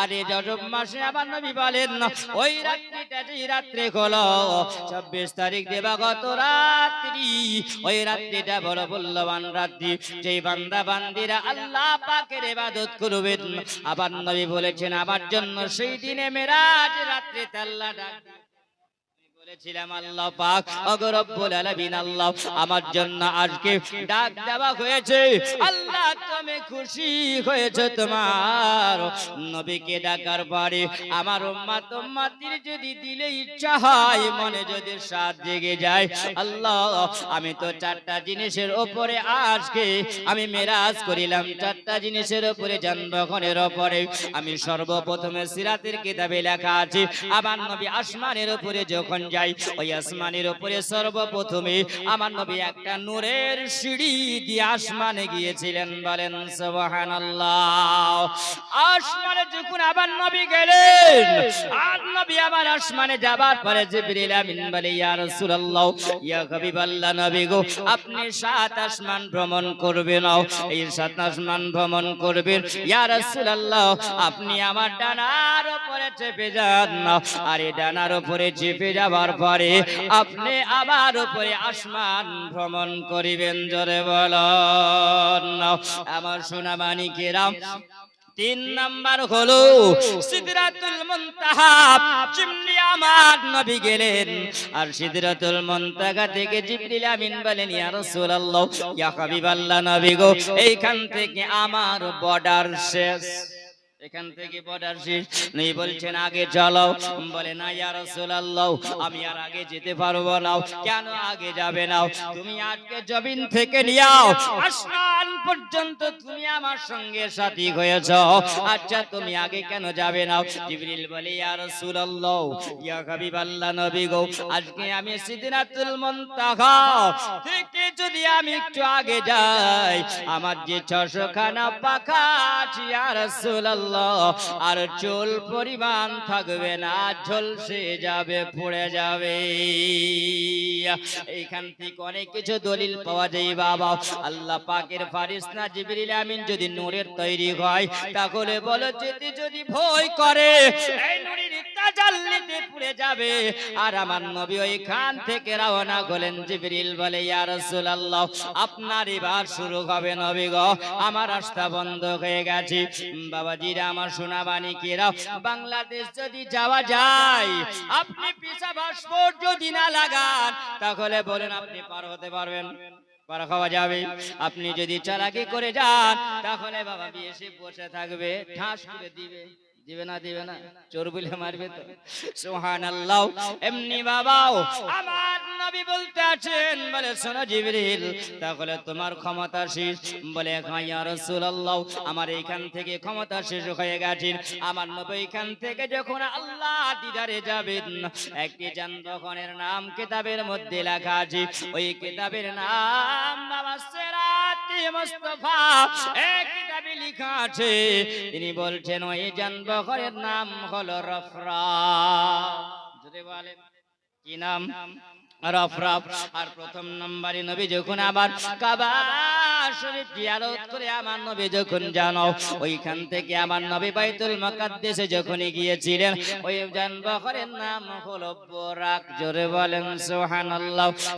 আরে রজব মাসে আবার নবী বলেন, ওই রাত্রিটা যে রাত্রে হলো চব্বিশ তারিখ দেবাগত রাত্রি, ওই রাত্রিটা বড় মূল্যবান রাত্রি। যেই বান্দা বান্দিরা আল্লাহ পাকের ইবাদত করবেন, আবার নবী বলেছেন, আমার জন্য সেই দিনে মেরাজ রাত্রে আল্লাহ ডাক বলেছিলাম, আল্লাহ পাক অগরব্বুল আলামিন, আল্লাহ আমার জন্য আজকে ডাক দেওয়া হয়েছে। আল্লাহ, তুমি খুশি হয়েছে তোমার নবীকে ডাকার পরে। আমার যদি দিলে ইচ্ছা হয়, মনে যদি সাথ জেগে যায়, আল্লাহ, আমি তো চারটা জিনিসের উপরে আজকে, আমি মেরাজ করিলাম। চারটা জিনিসের উপরে যানবাহনের উপরে আমি সর্বপ্রথমে সিরাতের কিতাবে লেখা আছে, আমার নবী আসমানের উপরে যখন যাই, ওই আসমানের উপরে সর্বপ্রথমে আমার নবী একটা নূরের সিঁড়ি দিয়ে আসমানে গিয়েছিলেন, বলেন সুবহানাল্লাহ। আসমানে যখন আবার নবী গেলেন, আর নবী আবার আসমানে যাবার পরে জিবরিল আমিন বলে, ইয়া রাসূলুল্লাহ, ইয়া হাবিবাল্লাহ নবী গো, আপনি সাত আসমান ভ্রমণ করবেন এই সাত আসমান ভ্রমণ করবেন। ইয়া রাসূলুল্লাহ, আপনি আমার ডানার উপরে চেপে যান আর এই ডানার উপরে চেপে যাবার পরে আপনি আবার উপরে আসমান ভ্রমণ করিবেন, জোরে বলন। আমার সোনা মানিকেরাম তিন নাম্বার হলো সিদরাতুল চিমনি আমার নবী গেলেন। আর থেকে জিবরিল আমিন বলেন ইয়া হাবিবাল্লাহ নবী গো, এইখান থেকে আমার বর্ডার শেষ। এখান থেকে বর্ডার শেষ। নেই বলছেন আগে চলো বলে না ইয়া রাসূলুল্লাহ আমি আর আগে যেতে পারব না। কেন আগে যাবে না? তুমি আজকে জমিন থেকে নিয়াও। আসমান পর্যন্ত তুমি আমার সঙ্গে সাথী হয়েছ। আচ্ছা তুমি আগে কেন যাবে না? জিবরিল বলে ইয়া রাসূলুল্লাহ ইয়া হাবিবাল্লাহ নবী গো আজকে আমি সিদরাতুল মুনতাহা থেকে যদি আমি একটু আগে যাই আমার যে ছশো খানা পাখা আছে ইয়া রাসূলুল্লাহ আর চুল পরিমাণ থাকবে না ঝলসে যাবে, পড়ে যাবে। এইখান থেকে অনেক কিছু দলিল পাওয়া যায়, বাবা। আল্লাহ পাকের ফারিস্তা জিবরিল আমিন যদি নূরের তৈরি হয়, তাহলে বলো যদি যদি ভয় করে, এই পুড়ে যাবে। আর আমার নবী ওইখান থেকে রওনা জিবরিল বলে আপনার এবার শুরু হবে নবী আমার রাস্তা বন্ধ হয়ে গেছে। বাবাজিরা, আমার বাণিকেরা বাংলাদেশ যদি যাওয়া যায়, আপনি পিসা যদি না লাগান, তাহলে বলেন আপনি পার হতে পারবেন। পার খাওয়া যাবে। আপনি যদি চালাকি করে যান, তাহলে বাবা বিএসএ বসে থাকবে, ঠাস করে দিবে। দিবে না দিবে না। চোর বলে মারবে তো। সুবহানাল্লাহ। এমনি বাবাও আমার নবী বলতে আছেন বলে শোনো জিবরিল তাহলে তোমার ক্ষমতা শেষ। বলে হ্যাঁ ইয়া রাসূলুল্লাহ আমার এইখান থেকে ক্ষমতা শেষ হয়ে গেছে। আমার নবী এইখান থেকে যখন আল্লাহ দিদারে যাবেন একটি যানবাহনের নাম কিতাবের মধ্যে লেখা আছে। ওই কিতাবের নাম বাবা সেরাতে মুস্তাফা। কিতাবে লেখা আছে। তিনি বলছেন ওই জানবহরের নাম হলো রফরা। যদি বলেন কি নাম? প্রথম নম্বরে নবী যখন আবার কাবা করে বোরাক।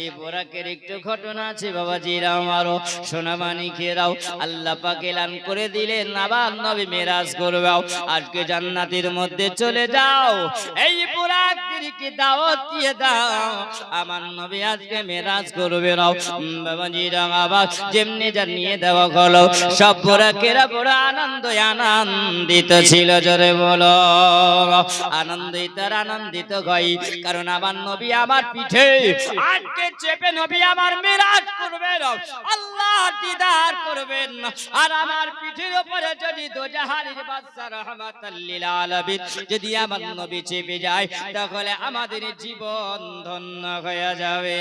এই বোরাকের একটু ঘটনা আছে বাবাজিরা আমারও সোনামানি খেরাও, আল্লাহ পাক এলান করে দিলেন, আবার নবী মেরাজ করবে আজকে জান্নাতের মধ্যে চলে যাও। এই বোরাকদেরকে দাওয়াত দিয়ে দাও। আমার নবী আজকে মেরাজ করবে যেমনি দেওয়া সব বোরাকেরা বড় আনন্দ আনন্দিত ছিল, জোরে বলো। আনন্দিত আনন্দিত হই, কারণ আমার নবী আমার পিঠে, আজকে চেপে নবী আমার মেরাজ করবেন আল্লাহ দিদার করবেন আর আমার পিঠের উপরে যদি দোজাহারির যদি আমার নবী চেপে যায়, তাহলে আমাদের জীবন ধন্য হয়ে যাবে।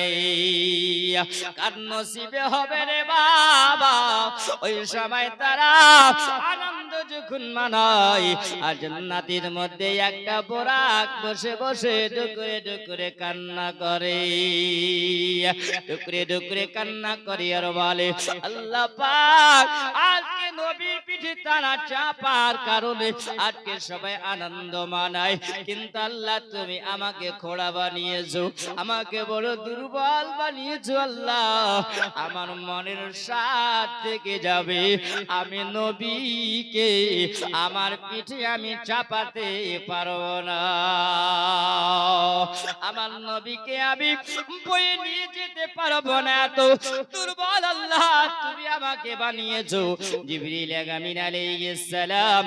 কার নসিবে হবে রে বাবা? ওই সময় তারা আনন্দ যখন মানাই আর মধ্যে একটা বোরাক বসে বসে ডুকরে ডুকরে কান্না করে। ডুকরে ডুকরে কান্না করে আর বলে, আল্লাহ পাক, আজকে নবীর পিঠে তারা চাপার কারণে আজকে সবাই আনন্দ মানায়। কিন্তু আল্লাহ, তুমি আমাকে খোড়া বানিয়েছো, আমাকে বড় দুর্বল বানিয়েছো আল্লাহ। আমার মনের সাথ থেকে যাবে, আমি নবীকে আমার পিঠে আমি চাপাতে পারব না। আমার নবীকে আমি বয়ে নিয়ে যেতে পারব না তো। দুর্বল আল্লাহ, তুমি আমাকে বানিয়েছো। জিবরিল আগামিন আলাইহিস সালাম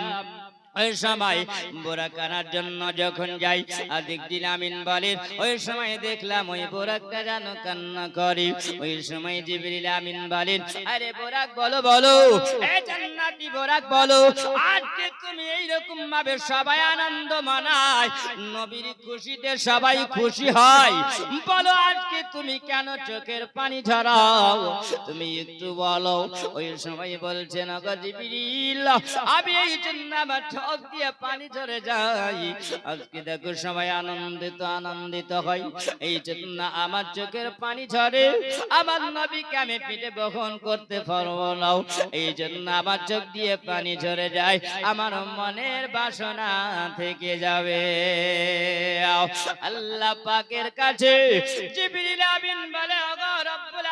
ওই সময় বোরা কানার জন্য যখন যাই আদিক দিন আমিন বলেন ওই সময় দেখলাম ওই বোরাকটা যেন কান্না করে। ওই সময় জিবরিল আমিন বলেন আরে বোরাক বলো বলো এ জান্নাতি বোরাক বলো আজকে তুমি এই রকম ভাবে সবাই আনন্দ মানায় নবীর খুশিতে সবাই খুশি হয়। বলো আজকে তুমি কেন চোখের পানি ঝরাও? তুমি একটু বলো ওই সময় বলছেন জিবরিল আমি এই জন্য আমার চোখ দিয়ে পানি ঝরে যাই আজকে দেখো সবাই আনন্দিত আনন্দিত হয়। এই জন্য আমার চোখের পানি ঝরে। আমার নবীকে আমি পিঠে বহন করতে পারব না। এই জন্য আমার চোখ দিয়ে পানি ঝরে যায়। আমার মনের বাসনা থেকে যাবে। আল্লাহ পাকের কাছে বলে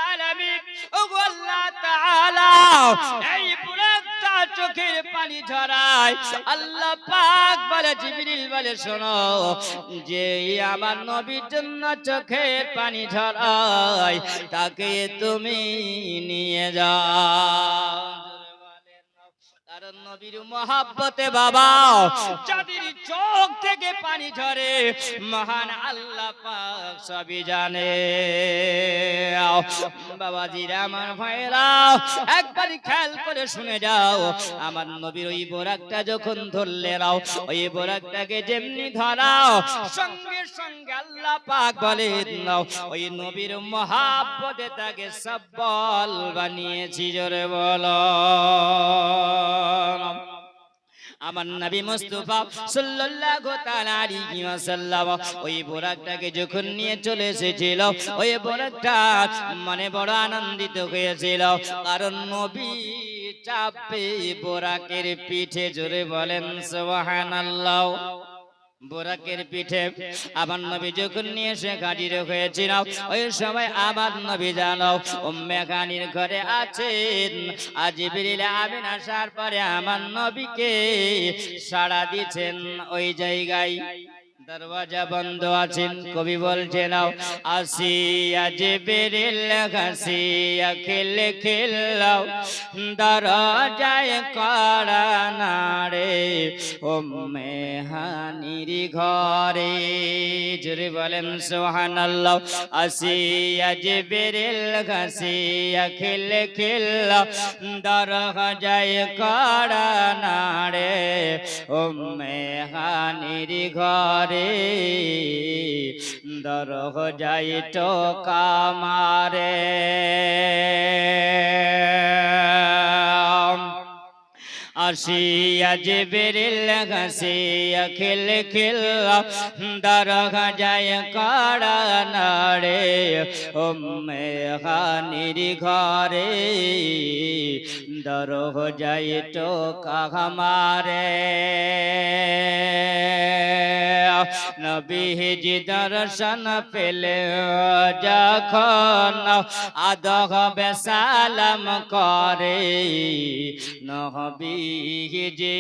চোখের পানি ঝরায়। আল্লাহ পাক বলে, জিবরিল বলে, শোনো, যে আমার নবীর জন্য চোখের পানি ঝরায়, তাকে তুমি নিয়ে যাও। মহাব্বতে বাবা, যাদের চোখ থেকে পানি ঝরে, মহান আল্লাহ সবই জানে। আমার ভাইরা একবারই খেয়াল করে শুনে যাও, আমার নবীর ওই বোরাকটা যখন ধরলে নাও, ওই বোরাকটাকে যেমনি ধরাও, সঙ্গে সঙ্গে আল্লাহ পাক বলে নাও, ওই নবীর মহাব্বতে তাকে সব্বল বানিয়েছি, জোরে বলো। আমার নবী মুস্তাফা সাল্লাল্লাহু তাআলা আলাইহি ওয়াসাল্লাম ওই বোরাকটাকে যখন নিয়ে চলে এসেছিল, ওই বোরাকটা মানে বড় আনন্দিত হয়েছিল। কারণ নবী চাপে বোরাকের পিঠে জোরে বলেন, সুবহানাল্লাহ। বোরাকের পিঠে আমার নবী যখন নিয়ে সে হাজির হয়েছিল, ওই সময় আমার নবী জানো, উম্মে খানির ঘরে আছেন। আজ বেরিলে আমিন আসার পরে আমার নবীকে সাড়া দিচ্ছেন ওই জায়গায়। দরওয়াজা বন্ধ আছেন, কবি বলছেন আসি আজ বেরিল হাসি খেল খেলাও দরজায় করা নাড়ে ও মেহানির ঘরে। জোরে বলেন সোহানাল্লাহ আসি আজ বেরিল হাসি খেল খেলাও দরজায় করা নাড়ে ও মেহানির ঘরে। দরহ যাই টোকা মারে যে বেরিল ঘাসিয়া খেল খেল দরহ যায় কাড়া নাড়ে। ও মেহানির ঘরে দরহ যায় টোকা মারে। নবীজি দর্শন পেলে যখন আদহ বেসালাম করে। নবীজিকে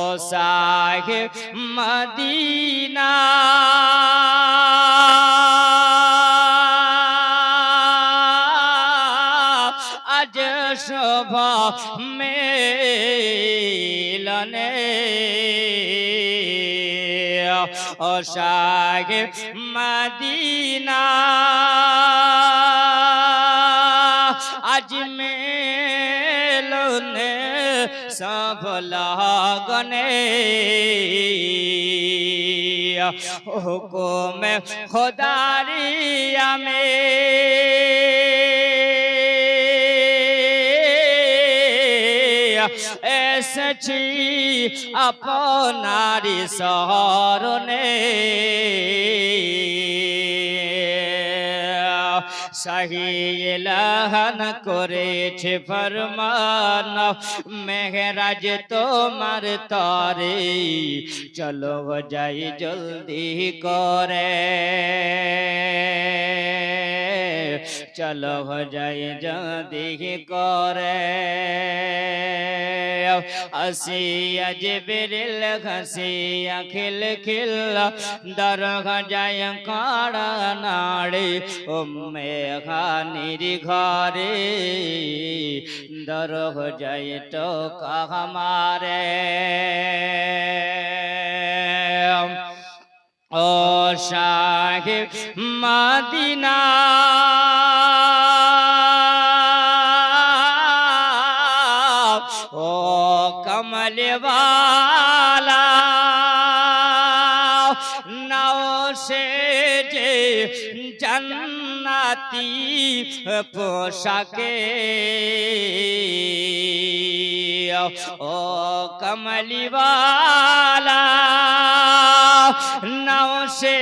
ও সাহেব মদিনা। মেলনে। ও সাহেব মদিনা। আজ মেলনে সফল গনে হুকুম খোদারি আমে। এসেছি আপনারি শরণে সাহিলাহান করেছে ফরমান মেহরাজ তোমার তরে। চলো যাই জলদি করে। চলো যাই জলদি করে। আসিয়া জিবরিল ঘসিয়া খিল খিল দরগ যায় কাড়া নাড়ে, উম্মে খানির ঘরে দরগ যায় টোকা হমারে ও সাহেব মদিনা। ও কমল वाला নাও সে যে জান্নাতি পোশাকে। ও কমলিওয়ালা নাও সে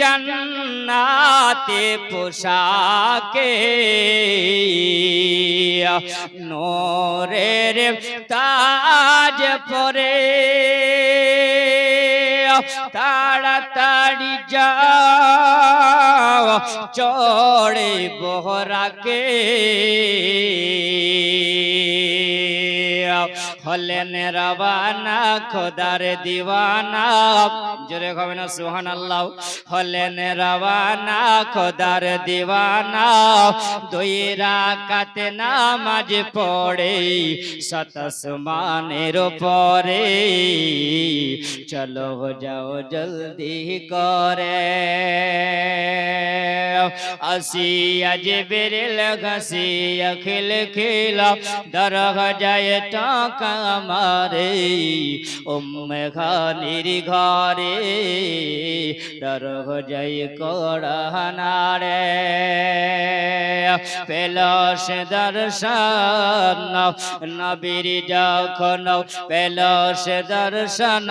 জান্নাতে পোশাকে। নোরের তাজ পরে তাড়াতাড়ি যাও চড়ে বহরাকে। হলেন রবানা, খোদার দিওয়ানা। জোরে হবে না সুহান আল্লাহ হলেন রবানা, খোদার দিওয়ানা। দুই রাকাতে নামাজ পড়ে সতসমানের পরে চলো যাও জলদি করে। আসিয়া যে বেরেল ঘসিয়া খেল খেলা। দরগ যায় টাকা মারে উম্মে খানির ঘরে। দরগ যায় কড়ানারে পেল সে দর্শন, নবীর যখন পেল সে দর্শন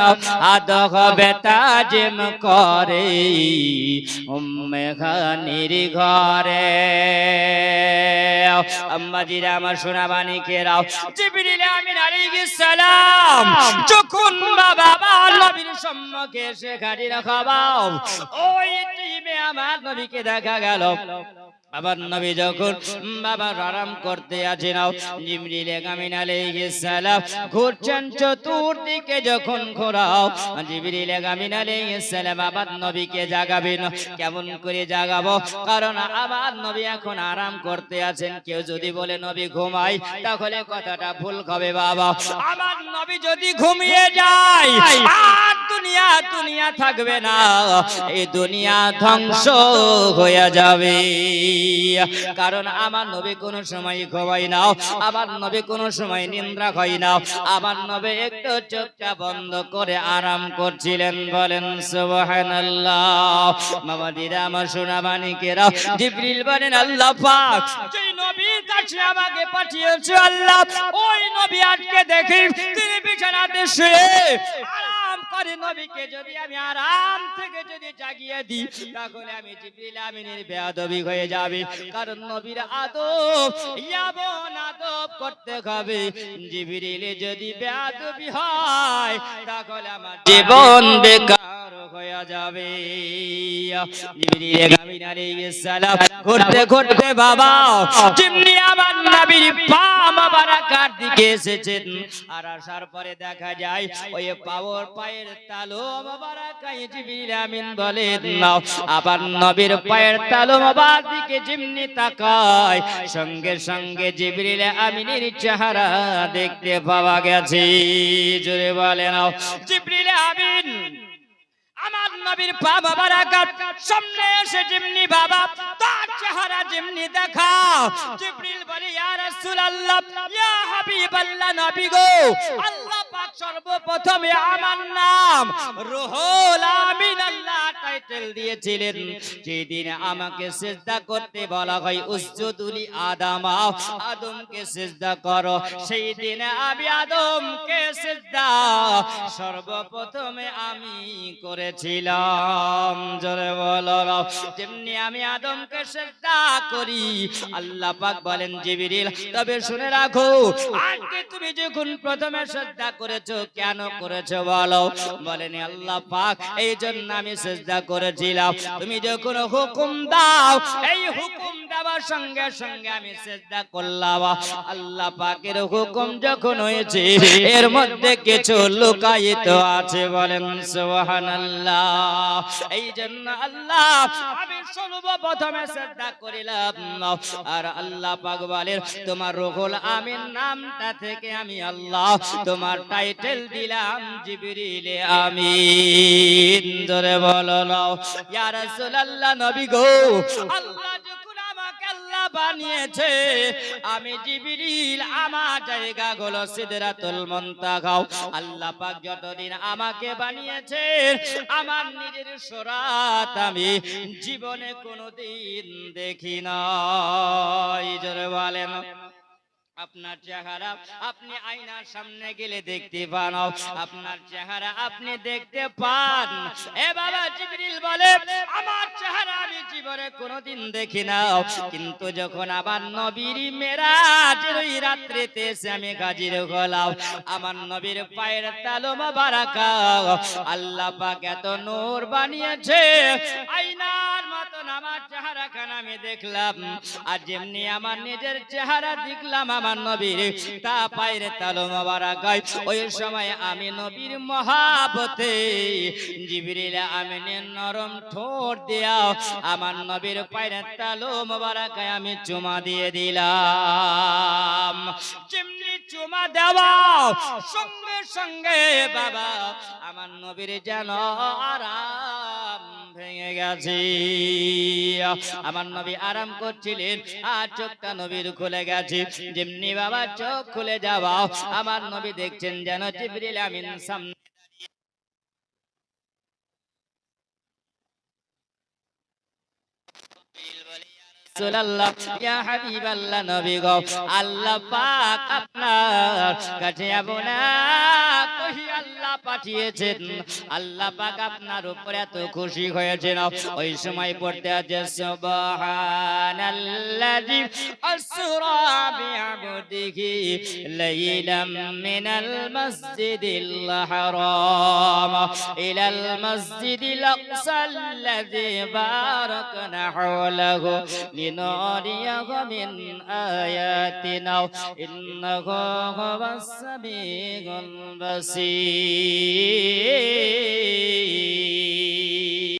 আদহ বেতাজিম করে উম্মে খানির ঘরে। আম্মাজিরা আমার সোনা বাণী কেরাও জিবরিল আমিন আলাইহিস সালাম। যখন বাবা নবীর সম্মুখে এসে গাড়ি রাখাবাও ওই টিমে আমার নবীকে দেখা গেল। আবার নবী যখন বাবা আরাম করতে আছে নাও জিবরিল আমিন আলাইহিস সালাম ঘুরছেন চতুর্দিকে যখন ঘোরাও জিবরিল আমিন আলাইহিস সালাম আবার নবীকে জাগাবেন। কেমন করে জাগাবো? কারণ আবার নবী এখন আরাম করতে আছেন কেউ যদি বলে নবী ঘুমাই তাহলে কথাটা ভুল হবে বাবা। আমার নবী যদি ঘুমিয়ে যায় আর দুনিয়া দুনিয়া থাকবে না। এই দুনিয়া ধ্বংস হয়ে যাবে। কারণ আমার নবী কোনো সময় ঘুমাই না, আমার নবী কোনো সময় নিদ্রা হয় না। আমার নবী একটু চোখটা বন্ধ করে আরাম করছিলেন, বলেন, সুবহানাল্লাহ। মামাদিরা আমার সোনা মানিকেরা জিবরিল বলেন, আল্লাহ পাক, যেই নবীর কাছে আমাকে পাঠিয়েছে আল্লাহ, ওই নবী আজকে দেখি তিনি বিছানাতে শুয়ে করে নবীকে যদি আমি আরাম থেকে যদি জাগিয়ে দিই, তাহলে আমি জিবরিল আমিনের বেয়াদবি হয়ে যাবে। কারণ নবীর আদব, এমন আদব করতে হবে, জিবরিল যদি বেয়াদবি হয়, তাহলে আমার জীবন বেকার যাবে। জিবরিল সালাম, ঘুরতে ঘুরতে বাবা যেমনি আমার নবীর পা মোবারকার দিকে এসেছেন। আর আসার পরে দেখা যায়, ওই পাওয়ার পায়ের তালু মোবারকায় জিবরিল আমিন বলেন, নাও। আবার নবীর পায়ের তালু মোবারক দিকে যেমনি তাকায়, সঙ্গে সঙ্গে জিবরিল আমিনের চেহারা দেখতে পাওয়া গেছে। জোরে বলে, নাও। জিবরিল আমিন আমার নবীর পা বাবার আঘাত। সামনে এসে যেমনি বাবা, তার চেহারা যেমনি দেখা জিবরিল বলে, ইয়া রাসূলুল্লাহ, ইয়া হাবিবাল্লাহ নবী গো, আল্লাহ সর্বপ্রথমে আমার নাম। আমিন আল্লাহ টাইটেল দিয়েছিলেন। যেদিন আমাকে করতে বলা হয় আদমকে করো। সেই আমি আদমকে সর্বপ্রথমে আমি করেছিলাম। জোরে বলো যেমনি আমি আদমকে সিজদা করি, আল্লাহ পাক বলেন জিবরিল, তবে শুনে রাখো, আজকে তুমি যখন প্রথমে সিজদা করেছ কেন করেছ বলো? বলেন আল্লাহ পাক এই জন্য আমি সেজদা করেছিলাম। তুমি যে যখন হুকুম দাও এই হুকুম দেওয়ার সঙ্গে সঙ্গে আমি সিজদা করলাম। আল্লাহ পাকের হুকুম যখন হয়েছে, এর মধ্যে কিছু লুকায়িত আছে বলেন, সুবহানাল্লাহ। এই জন্য আল্লাহ, আমি সিজদা করিলাম। আর আল্লাহ পাক বলেন, তোমার রুহুল নামটা থেকে আমি আল্লাহ, তোমার টাইটেল দিলাম জিবরিল রাসূলুল্লাহ নবী গো, আল্লাহ বানিয়েছে। আমি জিবরিল, আমার জায়গা গুলো সিদরাতুল মুনতাহা আল্লাহ পাক যতদিন আমাকে বানিয়েছে আমার নিজের সরাত আমি জীবনে কোনোদিন দেখি নাই। জোরে বলেন। আপনার চেহারা আপনি আয়নার সামনে গেলে দেখতে পান। আপনার চেহারা আপনি দেখতে পান। এ বাবা জিবরিল বলে, আমার চেহারা আমি জীবনে কোনোদিন দেখি না। কিন্তু যখন আমার নবীর মেরাজের ওই রাত্রিতে এসে আমি গাজির হলাম, আমার নবীর পায়ের তালো বারাকা আল্লাহ পাক এত নূর বানিয়েছে। আয়নার মতন আমার চেহারা খান আমি দেখলাম। আর যেমনি আমার নিজের চেহারা দেখলাম আমার নবীর তা পায়ের তালো মাবারাকায় ওই সময় আমি নবীর মহাবতে জিবরিল আমিনের নরম ঠোঁট দিয়া আমার নবীর পায়ের তালো মাবারাকায় আমি চুমা দিয়ে দিলাম। যেমনি চুমা দেওয়া সঙ্গে সঙ্গে বাবা, আমার নবীর যেন আরাম ভেঙে আমার নবী আরাম করছিলেন আর চোখটা নবীর খুলে গেছে। যেমনি বাবা চোখ খুলে যাওয়া, আমার নবী দেখছেন যেন জিবরিল আমিন সামনে রাসূলুল্লাহ ইয়া হাবিবাল্লাহ নবী গো আল্লাহ পাক আপনার কাছে আপনা কহি আল্লাহ পাঠিয়েছেন আল্লাহ পাক আপনার উপরে এত খুশি হয়েছেন ওই সময় পড়তে আছে সুবহানাল্লাযী আসরা বিআবদিহি লাইলাম মিনাল মাসজিদিল হারাম ইলাল মাসজিদিল আকসা الذي باركنا حوله لنريه من آياتنا إنه هو السميع البصير